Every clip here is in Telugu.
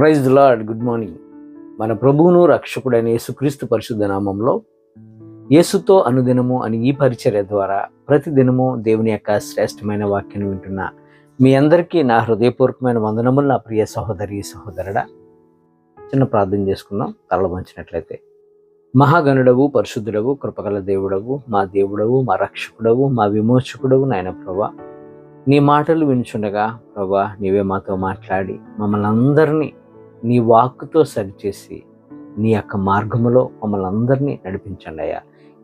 Praise lord good morning. మన ప్రభువును రక్షకుడైన యేసుక్రీస్తు పరిశుద్ధ నామంలో యేసుతో అనుదినము అని ఈ పరిచర్య ద్వారా ప్రతిదినము దేవుని యొక్క శ్రేష్టమైన వాక్యం వింటున్న మీ అందరికీ నా హృదయపూర్వకమైన వందనములు నా ప్రియ సహోదరి సహోదరుడా. చిన్న ప్రార్థన చేసుకుందాం. తరల వంచినట్లయితే. మహాగణుడవు పరిశుద్ధుడవు కృపగల దేవుడవు మా దేవుడవు మా రక్షకుడవు మా విమోచకుడవు నాయన ప్రభా. నీ మాటలు వినుచుండగా ప్రభా నీవే మాతో మాట్లాడి మమ్మల్ని అందరినీ నీ వాక్కుతో సరిచేసి నీ యొక్క మార్గములో మమ్మల్ని అందరినీ నడిపించండి అయ్యా.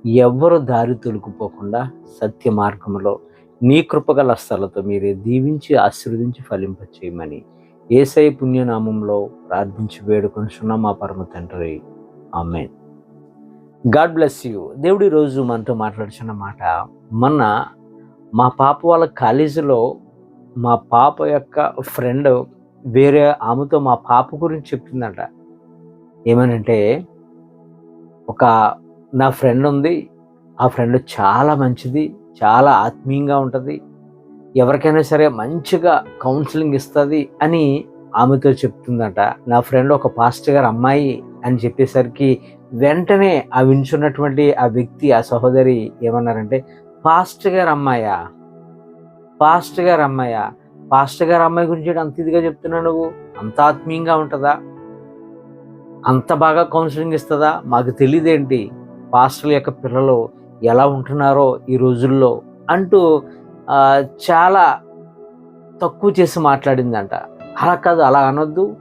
ఎవ్వరు దారి తొలుకుపోకుండా సత్య మార్గములో నీ కృపగల స్థలతో మీరే దీవించి ఆశీర్వదించి ఫలింపచేయమని ఏసై పుణ్యనామంలో ప్రార్థించి వేడుకొనిచున్నాం మా పరమ తండ్రి. ఆమెన్. God bless you. దేవుడు ఈరోజు మనతో మాట్లాడుచున్న మాట మొన్న మా పాప వాళ్ళ కాలేజీలో మా పాప యొక్క ఫ్రెండ్ వేరే ఆమెతో మా పాప గురించి చెప్తుందంట. ఏమనంటే ఒక నా ఫ్రెండ్ ఉంది ఆ ఫ్రెండ్ చాలా మంచిది చాలా ఆత్మీయంగా ఉంటుంది ఎవరికైనా సరే మంచిగా కౌన్సిలింగ్ ఇస్తుంది అని ఆమెతో చెప్తుందట. నా ఫ్రెండ్ ఒక పాస్టర్ గారు అమ్మాయి అని చెప్పేసరికి వెంటనే ఆ వించున్నటువంటి ఆ వ్యక్తి ఆ సహోదరి ఏమన్నారంటే పాస్టర్ గారు అమ్మాయా? పాస్టర్ గారు అమ్మాయా? పాస్టర్ గారు అమ్మాయి గురించి అంత ఇదిగా చెప్తున్నావు నువ్వు? అంత ఆత్మీయంగా ఉంటుందా? అంత బాగా కౌన్సిలింగ్ ఇస్తుందా? మాకు తెలియదేంటి పాస్టర్ల యొక్క పిల్లలు ఎలా ఉంటున్నారో ఈ రోజుల్లో అంటూ చాలా తక్కువ చేసి మాట్లాడిందంట. అలా కాదు అలా అనొద్దు.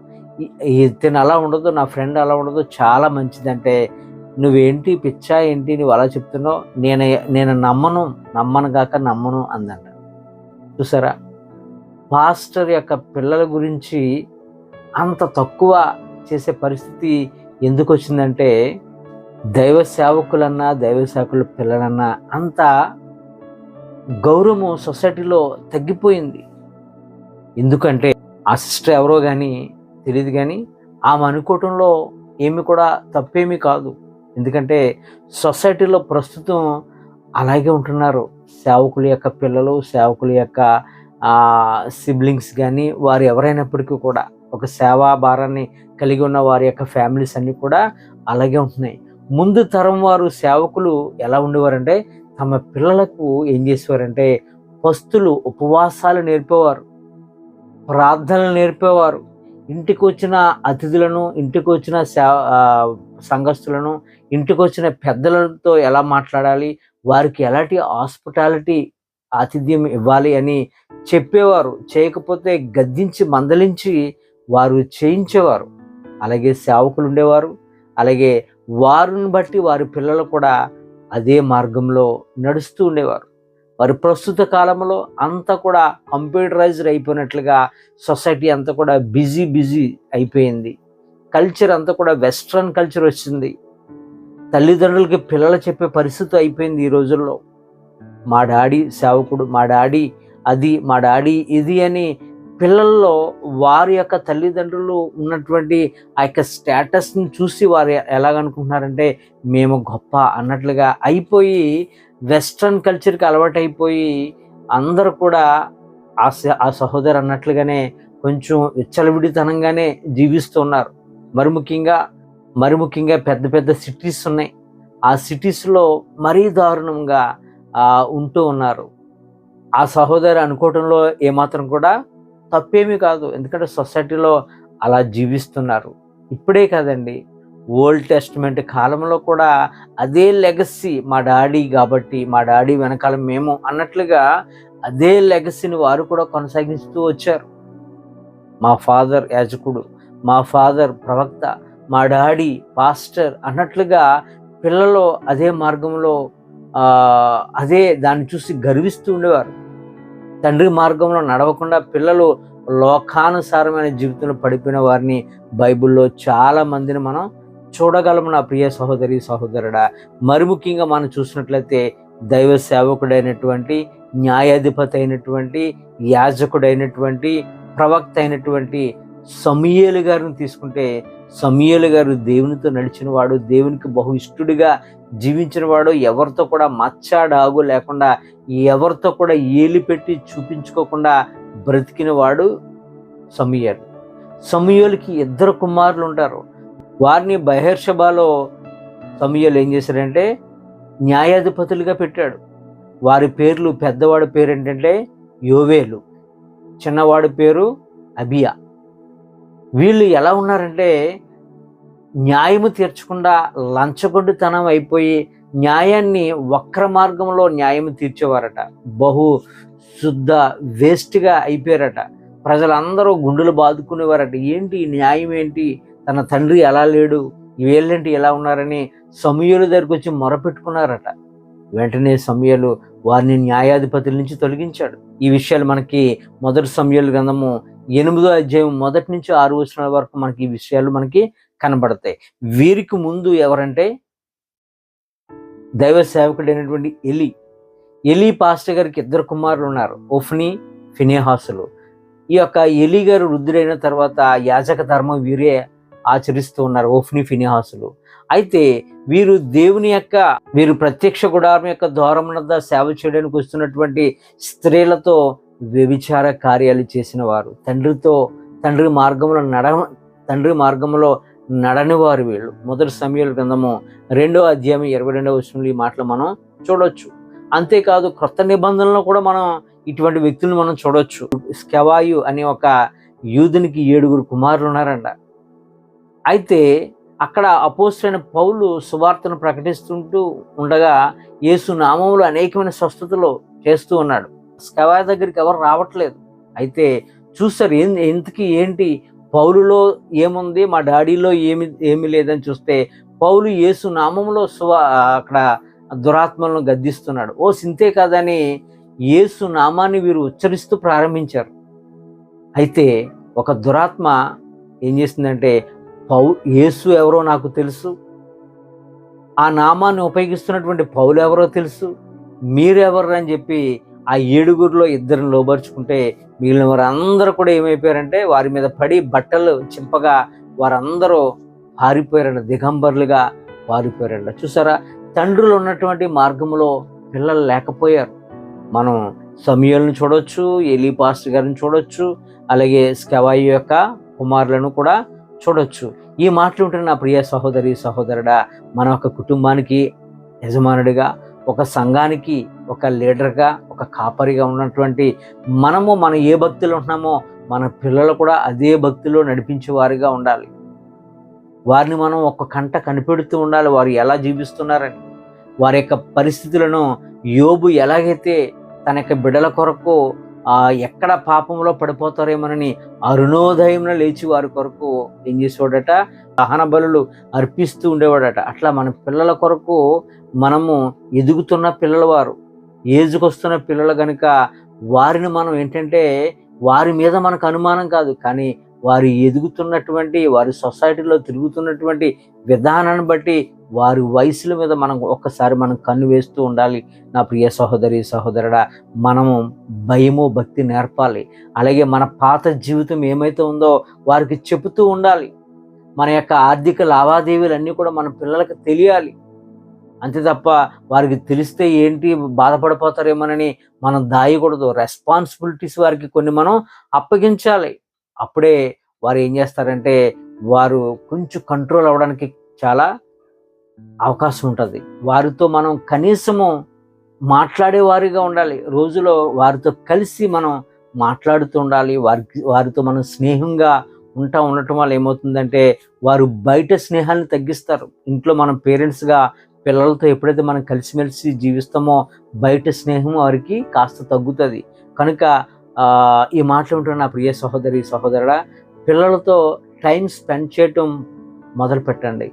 ఈ- తిను అలా ఉండదు నా ఫ్రెండ్ అలా ఉండదు చాలా మంచిదంటే నువ్వేంటి పిచ్చా ఏంటి నువ్వు అలా చెప్తున్నావు? నేను నేను నమ్మను నమ్మను కాక నమ్మను అందంట. చూసారా? పాస్టర్ యొక్క పిల్లల గురించి అంత తక్కువ చేసే పరిస్థితి ఎందుకు వచ్చిందంటే దైవ సేవకులన్నా దైవ సేవకుల పిల్లలన్నా అంత గౌరవం సొసైటీలో తగ్గిపోయింది. ఎందుకంటే ఆ సిస్టర్ ఎవరో కానీ తెలియదు కానీ ఆమె అనుకోవటంలో ఏమి కూడా తప్పేమీ కాదు. ఎందుకంటే సొసైటీలో ప్రస్తుతం అలాగే ఉంటున్నారు. సేవకుల యొక్క పిల్లలు సేవకుల యొక్క సిబ్లింగ్స్ కానీ వారు ఎవరైనప్పటికీ కూడా ఒక సేవా భారాన్ని కలిగి ఉన్న వారి యొక్క ఫ్యామిలీస్ అన్నీ కూడా అలాగే ఉంటున్నాయి. ముందు తరం వారు సేవకులు ఎలా ఉండేవారంటే తమ పిల్లలకు ఏం చేసేవారంటే పస్తులు ఉపవాసాలు నేర్పేవారు ప్రార్థనలు నేర్పేవారు. ఇంటికి వచ్చిన అతిథులను ఇంటికి వచ్చిన సే సంఘస్థులను ఇంటికి వచ్చిన పెద్దలతో ఎలా మాట్లాడాలి వారికి ఎలాంటి హాస్పిటాలిటీ ఆతిథ్యం ఇవ్వాలి అని చెప్పేవారు. చేయకపోతే గద్దించి మందలించి వారు చేయించేవారు. అలాగే సేవకులు ఉండేవారు. అలాగే వారిని బట్టి వారి పిల్లలు కూడా అదే మార్గంలో నడుస్తూ ఉండేవారు. వారి ప్రస్తుత కాలంలో అంతా కూడా కంప్యూటరైజ్డ్ అయిపోయినట్లుగా సొసైటీ అంతా కూడా బిజీ బిజీ అయిపోయింది. కల్చర్ అంతా కూడా వెస్ట్రన్ కల్చర్ వచ్చింది. తల్లిదండ్రులకి పిల్లలు చెప్పే పరిస్థితి అయిపోయింది ఈ రోజుల్లో. మా డాడీ సేవకుడు మా డాడీ అది మా డాడీ ఇది అని పిల్లల్లో వారి యొక్క తల్లిదండ్రులు ఉన్నటువంటి ఆ యొక్క స్టేటస్ని చూసి వారు ఎలాగనుకుంటున్నారంటే మేము గొప్ప అన్నట్లుగా అయిపోయి వెస్ట్రన్ కల్చర్కి అలవాటైపోయి అందరూ కూడా ఆ ఆ సహోదరు అన్నట్లుగానే కొంచెం విచ్చలవిడితనంగానే జీవిస్తున్నారు మరి ముఖ్యంగా మరి ముఖ్యంగా పెద్ద పెద్ద సిటీస్ ఉన్నాయి. ఆ సిటీస్లో మరీ దారుణంగా ఉంటూ ఉన్నారు. ఆ సహోదరి అనుకోవటంలో ఏమాత్రం కూడా తప్పేమీ కాదు. ఎందుకంటే సొసైటీలో అలా జీవిస్తున్నారు. ఇప్పుడే కాదండి. ఓల్డ్ టెస్ట్మెంట్ కాలంలో కూడా అదే లెగసీ మా డాడీ కాబట్టి మా డాడీ వెనకాల మేము అన్నట్లుగా అదే లెగసీని వారు కూడా కొనసాగిస్తూ వచ్చారు. మా ఫాదర్ యాజకుడు మా ఫాదర్ ప్రవక్త మా డాడీ పాస్టర్ అన్నట్లుగా పిల్లలు అదే మార్గంలో అదే దాన్ని చూసి గర్విస్తూ ఉండేవారు. తండ్రి మార్గంలో నడవకుండా పిల్లలు లోకానుసారమైన జీవితంలో పడిపోయిన వారిని బైబిల్లో చాలా మందిని మనం చూడగలము. నా ప్రియ సహోదరి సహోదరుడా మరి ముఖ్యంగా మనం చూసినట్లయితే దైవ సేవకుడైనటువంటి న్యాయాధిపతి అయినటువంటి యాజకుడైనటువంటి ప్రవక్త అయినటువంటి సమీయేలు గారిని తీసుకుంటే సమీయేలు గారు దేవునితో నడిచిన వాడు దేవునికి బహు ఇష్టడిగా జీవించినవాడు ఎవరితో కూడా మచ్చాడాగు లేకుండా ఎవరితో కూడా ఏలి పెట్టి చూపించుకోకుండా బ్రతికినవాడు సమీయలు. సమూహలకి ఇద్దరు కుమారులు ఉంటారు. వారిని బహిర్షబాలో సమూహలు ఏం చేశారంటే న్యాయాధిపతులుగా పెట్టాడు. వారి పేర్లు పెద్దవాడి పేరు ఏంటంటే యోవేలు చిన్నవాడి పేరు అబియా. వీళ్ళు ఎలా ఉన్నారంటే న్యాయము తీర్చకుండా లంచగొడ్డుతనం అయిపోయి న్యాయాన్ని వక్ర మార్గంలో న్యాయం తీర్చేవారట. బహు శుద్ధ వేస్ట్గా అయిపోయారట. ప్రజలందరూ గుండెలు బాదుకునేవారట. ఏంటి న్యాయం ఏంటి? తన తండ్రి ఎలా లేడు? వీళ్ళేంటి ఎలా ఉన్నారని సమూహల దగ్గరికి వచ్చి మొరపెట్టుకున్నారట. వెంటనే సమయాలు వారిని న్యాయాధిపతుల నుంచి తొలగించాడు. ఈ విషయాలు మనకి మొదటి సమయాలు గంధము ఎనిమిదో అధ్యాయం మొదటి నుంచి ఆరు వచ్చిన వరకు మనకి ఈ విషయాలు మనకి కనబడతాయి. వీరికి ముందు ఎవరంటే? దైవ సేవకుడైనటువంటి ఎలి. ఎలి పాస్టర్ గారికి ఇద్దరు కుమారులు ఉన్నారు. ఒఫ్ని ఫినేహాసులు. ఈ యొక్క ఎలి గారు వృద్ధుడైన తర్వాత యాజక ధర్మం వీరే ఆచరిస్తూ ఉన్నారు ఓఫ్ని ఫినిహాసులు. అయితే వీరు దేవుని యొక్క వీరు ప్రత్యక్ష గుడారం యొక్క ద్వారం సేవ చేయడానికి వస్తున్నటువంటి స్త్రీలతో వ్యభిచార కార్యాలు చేసిన వారు. తండ్రితో తండ్రి మార్గంలో నడ తండ్రి మార్గంలో నడని వారు వీళ్ళు. మొదటి సమయాల గ్రంథము రెండో అధ్యాయం ఇరవై రెండవ వచనంలో ఈ మాటలు మనం చూడొచ్చు. అంతేకాదు క్రొత్త నిబంధనలో కూడా మనం ఇటువంటి వ్యక్తులను మనం చూడొచ్చు. స్కెవాయు అనే ఒక యూదునికి ఏడుగురు కుమారులు ఉన్నారంట. అయితే అక్కడ అపోస్టైన పౌలు సువార్తను ప్రకటిస్తుంటూ ఉండగా యేసు నామంలో అనేకమైన స్వస్థతలు చేస్తూ ఉన్నాడు. స్కవా దగ్గరికి ఎవరు రావట్లేదు. అయితే చూస్తారు ఏం ఎంతకి ఏంటి? పౌలులో ఏముంది? మా డాడీలో ఏమి ఏమి లేదని చూస్తే పౌలు యేసు నామంలో సువా అక్కడ దురాత్మలను గద్దిస్తున్నాడు. ఓ సింతే కాదని యేసు నామాన్ని వీరు ఉచ్చరిస్తూ ప్రారంభించారు. అయితే ఒక దురాత్మ ఏం చేసిందంటే పౌ యేసు ఎవరో నాకు తెలుసు. ఆ నామాన్ని ఉపయోగిస్తున్నటువంటి పౌలు ఎవరో తెలుసు. మీరెవరు అని చెప్పి ఆ ఏడుగురిలో ఇద్దరిని లోబరుచుకుంటే మిగిలిన వారందరూ కూడా ఏమైపోయారంటే వారి మీద పడి బట్టలు చింపగా వారందరూ పారిపోయారంట దిగంబర్లుగా పారిపోయారంట చూసారా? తండ్రులు ఉన్నటువంటి మార్గంలో పిల్లలు లేకపోయారు. మనం సమయాలను చూడొచ్చు ఎలీ పాస్టర్ గారిని చూడొచ్చు అలాగే స్కెవాయి యొక్క కుమారులను కూడా చూడొచ్చు. ఈ మాటలు ఉంటే నా ప్రియ సహోదరి సహోదరుడా మన ఒక కుటుంబానికి యజమానుడిగా ఒక సంఘానికి ఒక లీడర్గా ఒక కాపరిగా ఉన్నటువంటి మనము మన ఏ భక్తిలో ఉంటున్నామో మన పిల్లలు కూడా అదే భక్తిలో నడిపించే వారిగా ఉండాలి. వారిని మనం ఒక కంట కనిపెడుతూ ఉండాలి. వారు ఎలా జీవిస్తున్నారని వారి యొక్క పరిస్థితులను యోబు ఎలాగైతే తన యొక్క బిడల కొరకు ఎక్కడ పాపంలో పడిపోతారేమోనని అరుణోదయంలో లేచి వారి కొరకు ఏం చేసేవాడట? దహన బలులు అర్పిస్తూ ఉండేవాడట. అట్లా మన పిల్లల కొరకు మనము ఎదుగుతున్న పిల్లల వారు. ఏజ్కి వస్తున్న పిల్లలు కనుక వారిని మనం ఏంటంటే వారి మీద మనకు అనుమానం కాదు కానీ వారు ఎదుగుతున్నటువంటి వారి సొసైటీలో తిరుగుతున్నటువంటి విధానాన్ని బట్టి వారి వయసుల మీద మనం ఒక్కసారి మనం కన్ను వేస్తూ ఉండాలి. నా ప్రియ సహోదరి సహోదరుడా మనము భయము భక్తి నేర్పాలి. అలాగే మన పాత జీవితం ఏమైతే ఉందో వారికి చెబుతూ ఉండాలి. మన యొక్క ఆర్థిక లావాదేవీలు అన్నీ కూడా మన పిల్లలకు తెలియాలి. అంతే తప్ప వారికి తెలిస్తే ఏంటి బాధపడిపోతారేమోనని మనం దాయకూడదు. రెస్పాన్సిబిలిటీస్ వారికి కొన్ని మనం అప్పగించాలి. అప్పుడే వారు ఏం చేస్తారంటే వారు కొంచెం కంట్రోల్ అవ్వడానికి చాలా అవకాశం ఉంటుంది. వారితో మనం కనీసము మాట్లాడేవారిగా ఉండాలి. రోజులో వారితో కలిసి మనం మాట్లాడుతూ ఉండాలి. వారికి వారితో మనం స్నేహంగా ఉంటా ఉండటం వల్ల ఏమవుతుందంటే వారు బయట స్నేహాన్ని తగ్గిస్తారు. ఇంట్లో మనం పేరెంట్స్గా పిల్లలతో ఎప్పుడైతే మనం కలిసిమెలిసి జీవిస్తామో బయట స్నేహం వారికి కాస్త తగ్గుతుంది. కనుక ఈ మాటలు ఉంటున్న నా ప్రియ సహోదరి సహోదరుడా పిల్లలతో టైం స్పెండ్ చేయటం మొదలు పెట్టండి.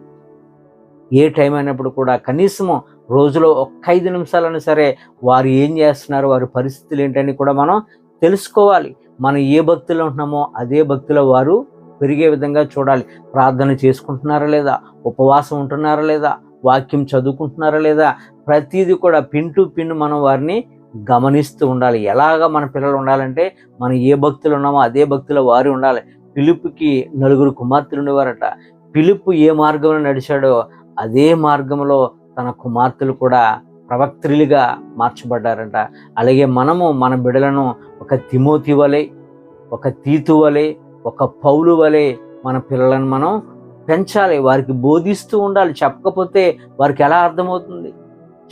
ఏ టైం అయినప్పుడు కూడా కనీసము రోజులో ఒక్క ఐదు నిమిషాలైనా సరే వారు ఏం చేస్తున్నారు వారి పరిస్థితులు ఏంటని కూడా మనం తెలుసుకోవాలి. మనం ఏ భక్తిలో ఉంటున్నామో అదే భక్తిలో వారు పెరిగే విధంగా చూడాలి. ప్రార్థన చేసుకుంటున్నారా లేదా? ఉపవాసం ఉంటున్నారా లేదా? వాక్యం చదువుకుంటున్నారా లేదా? ప్రతిదీ కూడా పిన్ టు పిన్ మనం వారిని గమనిస్తూ ఉండాలి. ఎలాగ మన పిల్లలు ఉండాలంటే మనం ఏ భక్తులు ఉన్నామో అదే భక్తిలో వారు ఉండాలి. పిలుపుకి నలుగురు కుమార్తెలు ఉండేవారట. పిలుపు ఏ మార్గంలో నడిచాడో అదే మార్గంలో తన కుమార్తెలు కూడా ప్రవక్త్రులుగా మార్చబడ్డారంట. అలాగే మనము మన బిడలను ఒక తిమోతి వలె ఒక తీతు వలె ఒక పౌలు వలె మన పిల్లలను మనం పెంచాలి వారికి బోధిస్తూ ఉండాలి. చెప్పకపోతే వారికి ఎలా అర్థమవుతుంది?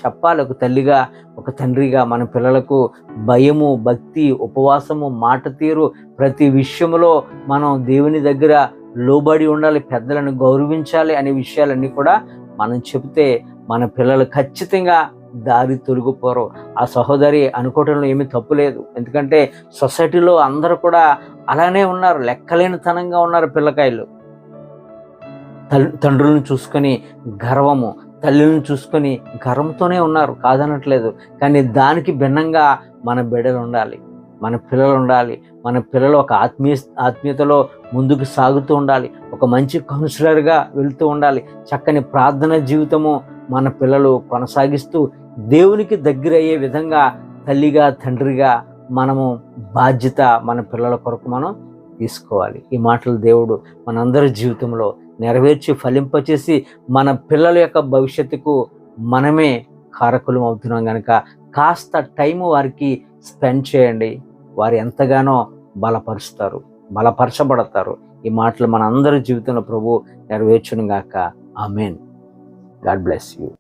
చెప్పాలి. ఒక తల్లిగా ఒక తండ్రిగా మన పిల్లలకు భయము భక్తి ఉపవాసము మాట తీరు ప్రతి విషయంలో మనం దేవుని దగ్గర లోబడి ఉండాలి పెద్దలను గౌరవించాలి అనే విషయాలన్నీ కూడా మనం చెబితే మన పిల్లలు ఖచ్చితంగా దారి తొలగిపోరు. ఆ సహోదరి అనుకోవటంలో ఏమీ తప్పు లేదు. ఎందుకంటే సొసైటీలో అందరూ కూడా అలానే ఉన్నారు. లెక్కలేనితనంగా ఉన్నారు పిల్లకాయలు. తండ్రులను చూసుకొని గర్వము తల్లిని చూసుకొని గర్వంతోనే ఉన్నారు కాదనట్లేదు. కానీ దానికి భిన్నంగా మన బిడ్డలు ఉండాలి మన పిల్లలు ఉండాలి మన పిల్లలు ఒక ఆత్మీయ ఆత్మీయతలో ముందుకు సాగుతూ ఉండాలి ఒక మంచి కౌన్సిలర్గా వెళ్తూ ఉండాలి. చక్కని ప్రార్థన జీవితము మన పిల్లలు కొనసాగిస్తూ దేవునికి దగ్గర అయ్యే విధంగా తల్లిగా తండ్రిగా మనము బాధ్యత మన పిల్లల కొరకు మనం తీసుకోవాలి. ఈ మాటలు దేవుడు మనందరి జీవితంలో నెరవేర్చి ఫలింపచేసి మన పిల్లల యొక్క భవిష్యత్తుకు మనమే కారకులం అవుతున్నాం కనుక కాస్త టైం వారికి స్పెండ్ చేయండి. వారు ఎంతగానో బలపరుస్తారు బలపరచబడతారు. ఈ మాటలు మన అందరి జీవితంలో ప్రభు నెరవేర్చును గాక. ఆమెన్. God bless you.